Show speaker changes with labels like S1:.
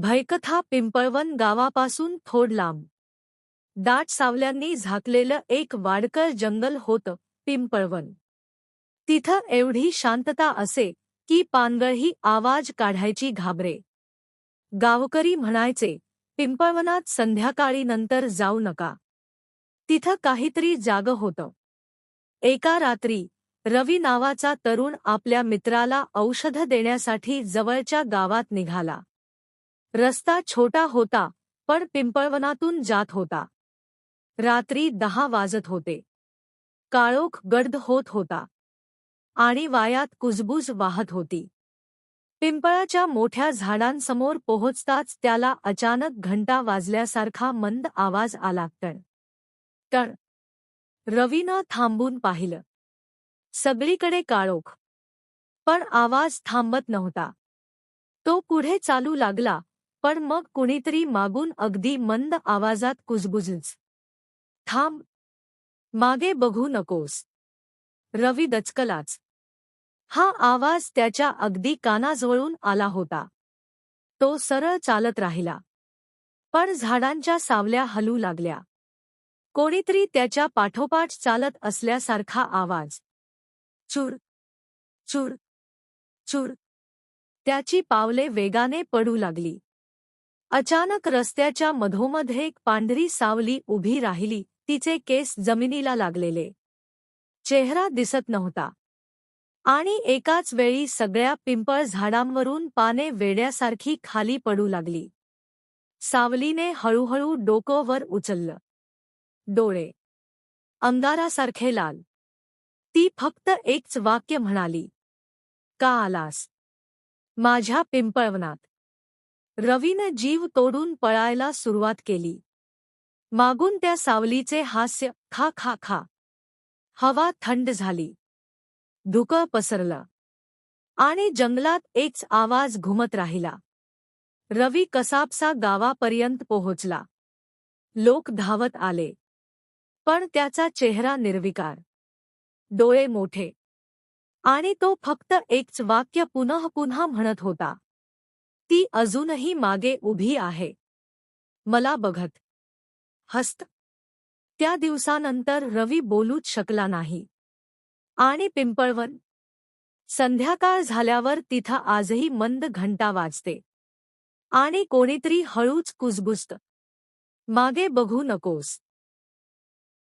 S1: भयकथा पिंपळवन गावापासून थोड लांब. दाट सावल्यांनी झाकलेलं एक वाडकर जंगल होतं पिंपळवन. तिथं एवढी शांतता असे की पानगळही आवाज काढायची घाबरे. गावकरी म्हणायचे पिंपळवनात संध्याकाळी नंतर जाऊ नका. तिथं काहीतरी जाग होतं. एका रात्री रवी नावाचा तरुण आपल्या मित्राला औषध देण्यासाठी जवळच्या गावात निघाला. रस्ता छोटा होता पण पिंपळवनातून जात होता. रात्री दहा वाजत होते. काळोख गर्द होत होता. आणि वायात कुजबूज वाहत होती. पिंपळाच्या मोठ्या झाडांसमोर पोहोचताच त्याला अचानक घंटा वाजल्यासारखा मंद आवाज आला. टण टण रवीनं थांबून पाहिलं. सगळीकडे काळोख. पण आवाज थांबत नव्हता. तो पुढे चालू लागला पण मग कुणीतरी मागून अगदी मंद आवाजात कुजबुजच. थांब. मागे बघू नकोस. रवी दचकलाच हा आवाज त्याच्या अगदी कानाजवळून आला होता. तो सरळ चालत राहिला. पण झाडांच्या सावल्या हलू लागल्या. कोणीतरी त्याच्या पाठोपाठ चालत असल्यासारखा आवाज. चूर. चूर. चूर. त्याची पावले वेगाने पडू लागली. अचानक रस्त्याच्या मधोमध एक पांढरी सावली उभी राहिली. तिचे केस जमिनीला लागलेले. चेहरा दिसत नव्हता. आणि एकाच वेळी सगळ्या पिंपळ झाडांवरून पाने वेड्यासारखी खाली पडू लागली. सावलीने हळूहळू डोकं वर उचललं. डोळे. अंगारासारखे लाल. ती फक्त एकच वाक्य म्हणाली. का आलास? माझ्या पिंपळवनात. रवीनं जीव तोडून पळायला सुरुवात केली. मागून त्या सावलीचे हास्य खा खा खा. हवा थंड झाली. धुकं पसरलं. आणि जंगलात एकच आवाज घुमत राहिला. रवी कसाबसा गावापर्यंत पोहोचला. लोक धावत आले. पण त्याचा चेहरा निर्विकार. डोळे मोठे. आणि तो फक्त एकच वाक्य पुनः पुन्हा म्हणत होता. ती अजूनही मागे उभी आहे. मला बघत. हस्त. त्या दिवसानंतर रवी बोलूच शकला नाही. आणि पिंपळवन संध्याकाळ झाल्यावर तिथं आजही मंद घंटा वाजते. आणि कोणीतरी हळूच कुजबुजत. मागे बघू नकोस.